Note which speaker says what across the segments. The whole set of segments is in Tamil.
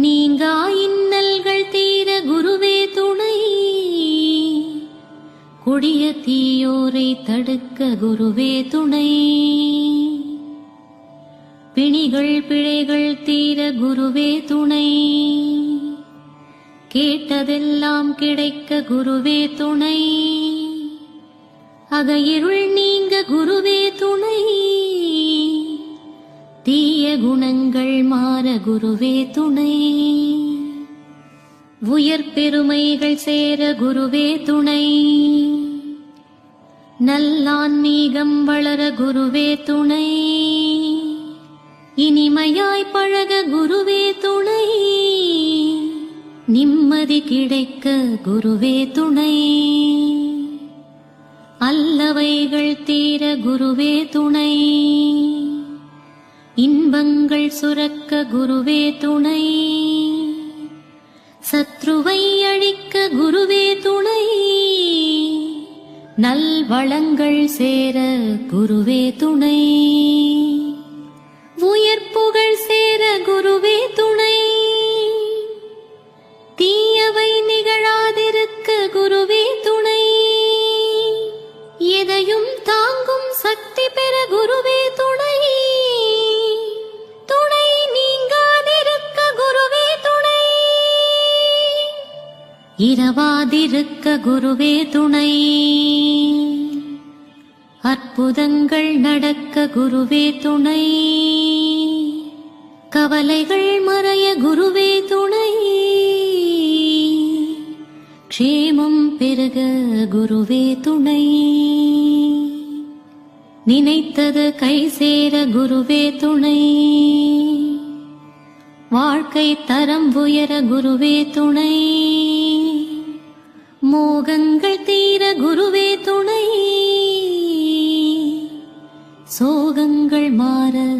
Speaker 1: நீங்கா இன்னல்கள் தீர குருவே துணை. கொடிய தீயோரை தடுக்க குருவே துணை. பிணிகள் பிழைகள் தீர குருவே துணை. கேட்டதெல்லாம் கிடைக்க குருவே துணை. அகையிருள் நீங்க குருவே துணை. தீய குணங்கள் மாற குருவே துணை. உயர் பெருமைகள் சேர குருவே துணை. நல்லான்மீகம் வளர குருவே துணை. இனிமையாய் பழக குருவே துணை. நிம்மதி கிடைக்க குருவே துணை. அல்லவைகள் தீர குருவே துணை. இன்பங்கள் சுரக்க குருவே துணை. சத்ருவை அழிக்க குருவே துணை. நல்வளங்கள் சேர குருவே துணை. இரவாதிருக்க குருவே துணை. அற்புதங்கள் நடக்க குருவே துணை. கவலைகள் மறைய குருவே துணை. க்ஷேமம் பெருக குருவே துணை. நினைத்தது கை சேர குருவே துணை. வாழ்க்கை தரம் உயர குருவே துணை. மோகங்கள் தீர குருவே துணை. சோகங்கள் மாற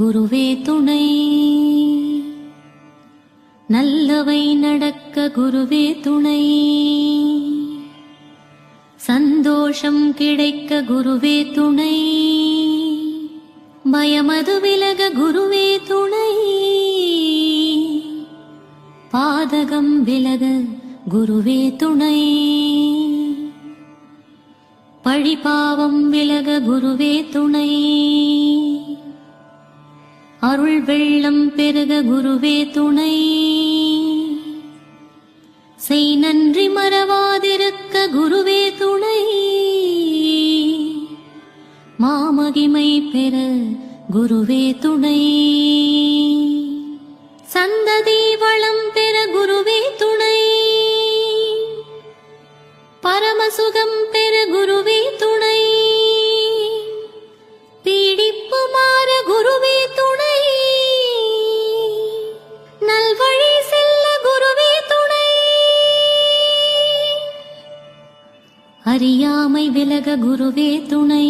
Speaker 1: குருவே துணை. நல்லவை நடக்க குருவே துணை. சந்தோஷம் கிடைக்க குருவே துணை. பயமது விலக குருவே துணை. பாதகம் விலக குருவே துணை. பழிபாவம் விலக குருவே துணை. அருள் வெள்ளம் பெருக குருவே துணை. செய் நன்றி மறவாதிருக்க குருவே துணை. மாமகிமை பெற குருவே துணை. சந்ததி வளம் பெற சுகம் பெற குருவே துணை. பீடிப்பு மாற குருவே துணை. நல்வழி செல்ல குருவே துணை. அறியாமை விலக குருவே துணை.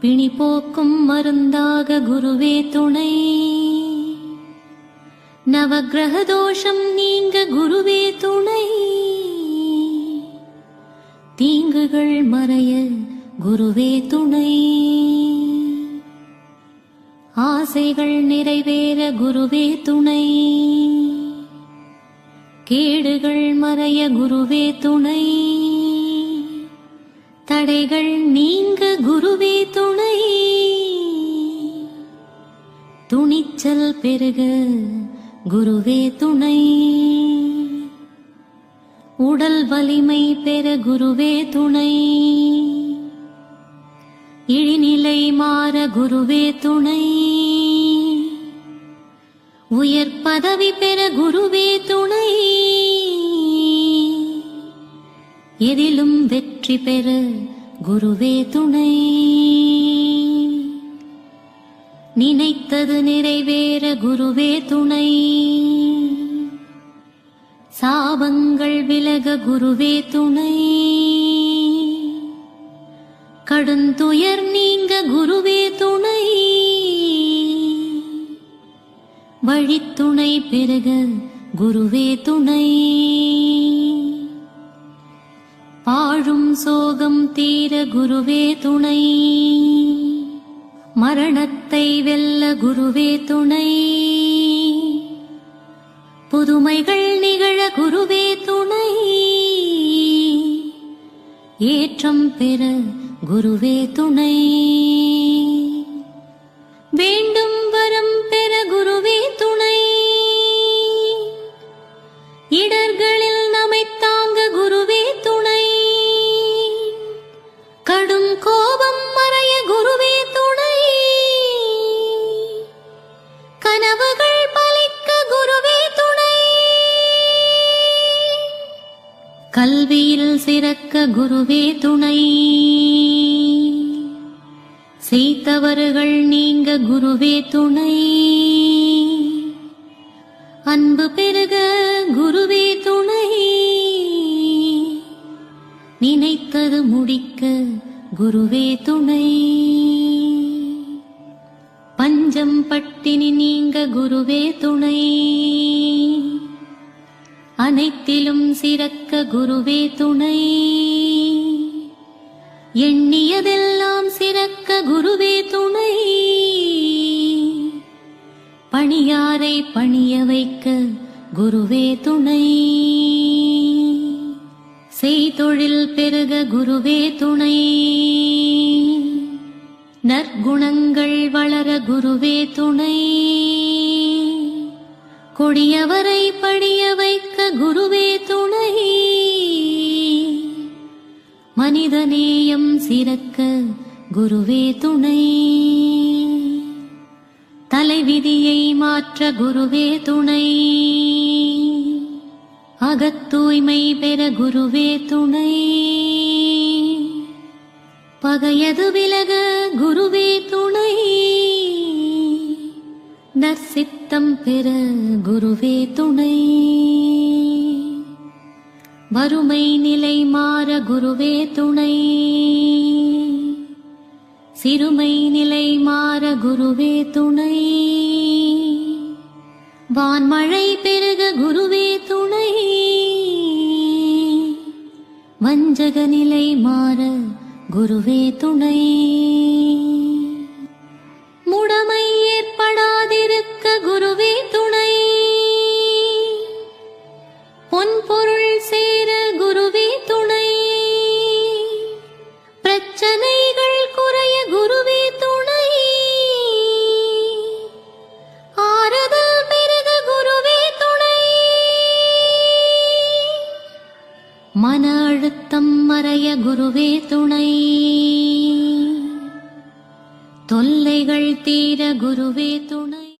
Speaker 1: பிணி போக்கும் மருந்தாக குருவே துணை. நவகிரக தோஷம் நீங்க குருவே துணை. தீங்குகள் மறைய குருவே துணை. ஆசைகள் நிறைவேற குருவே துணை. கேடுகள் மறைய குருவே துணை. தடைகள் நீங்க குருவே துணை. துணிச்சல் பெருக குருவே துணை. உடல் வலிமை பெற குருவே துணை. இழிநிலை மாற குருவே துணை. உயர் பதவி பெற குருவே துணை. எதிலும் வெற்றி பெற குருவே துணை. நினைத்தது நிறைவேற குருவே துணை. பாவங்கள் விலக குருவே துணை. கடுந்துயர் நீங்க குருவே துணை. வழித்துணை பெருக குருவே துணை. பாழும் சோகம் தீர குருவே துணை. மரணத்தை வெல்ல குருவே துணை. புதுமைகள் நிகழ குருவே துணை. ஏற்றம் பெற குருவே துணை. சிறக்க குருவே துணை. செய்தவர்கள் நீங்க குருவே துணை. அன்பு பெருக குருவே துணை. நினைத்தது முடிக்க குருவே துணை. பஞ்சம் பட்டினி நீங்க குருவே துணை. அனைத்திலும் சிறக்க குருவே துணை. எண்ணியதெல்லாம் சிறக்க குருவே துணை. பணியாரை பணிய வைக்க குருவே துணை. செய்தொழில் பெருக குருவே துணை. நற்குணங்கள் வளர குருவே துணை. கொடியவரை பணிய குருவே துணை. மனிதநேயம் சிறக்க குருவே துணை. தலைவிதியை மாற்ற குருவே துணை. அகத்தூய்மை பெற குருவே துணை. பகையது விலக குருவே துணை. நற்சித்தம் பெற குருவே துணை. வறுமை நிலை மாற குருவே துணை. சிறுமை நிலை மாற குருவே துணை. வான்மழை பெருக குருவே துணை. வஞ்சக நிலை மாற குருவே துணை. குருவே துணை. தொல்லைகள் தீர குருவே துணை.